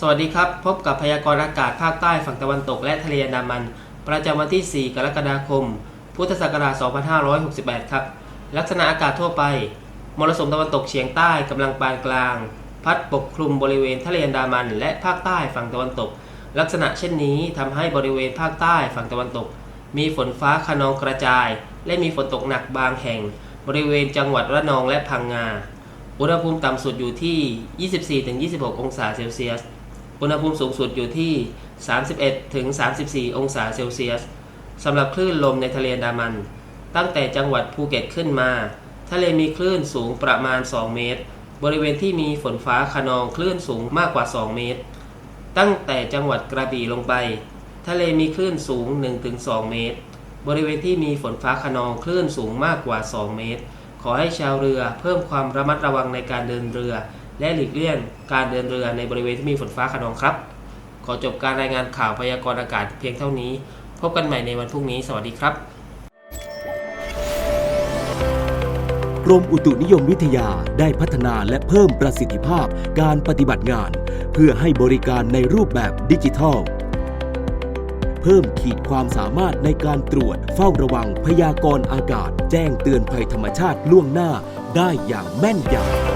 สวัสดีครับ พบกับพยากรณ์อากาศภาคใต้ฝั่งตะวันตกและทะเลอันดามัน ประจำวันที่ 4 กรกฎาคม พุทธศักราช 2568 ครับ ลักษณะอากาศทั่วไป มรสุมตะวันตกเฉียงใต้กำลังปานกลาง พัดปกคลุมบริเวณทะเลอันดามัน และภาคใต้ฝั่งตะวันตก ลักษณะเช่นนี้ทำให้บริเวณภาคใต้ฝั่งตะวันตก มีฝนฟ้าคะนองกระจาย และมีฝนตกหนักบางแห่ง บริเวณจังหวัดระนองและพังงา อุณหภูมิต่ำสุดอยู่ที่ 24-26 องศาเซลเซียส อุณหภูมิสูงสุดอยู่ที่ 31-34 องศาเซลเซียสสำหรับคลื่นลมในทะเลดามัน ตั้งแต่จังหวัดภูเก็ตขึ้นมา ทะเลมีคลื่นสูงประมาณ 2 เมตร บริเวณที่มีฝนฟ้าคะนองคลื่นสูงมากกว่า 2 เมตร ตั้งแต่จังหวัดกระบี่ลงไป ทะเลมีคลื่นสูง 1-2 เมตร บริเวณที่มีฝนฟ้าคะนองคลื่นสูงมากกว่า 2 เมตร ขอให้ชาวเรือเพิ่มความระมัดระวังในการเดินเรือ และหลีกเลี่ยงการเดินเรือในบริเวณที่มีฝนฟ้าคะนองครับ ขอจบการรายงานข่าวพยากรณ์อากาศเพียงเท่านี้ พบกันใหม่ในวันพรุ่งนี้ สวัสดีครับ กรมอุตุนิยมวิทยาได้พัฒนาและเพิ่มประสิทธิภาพการปฏิบัติงาน เพื่อให้บริการในรูปแบบดิจิทัล เพิ่มขีดความสามารถในการตรวจเฝ้าระวังพยากรณ์อากาศ แจ้งเตือนภัยธรรมชาติล่วงหน้าได้อย่างแม่นยำ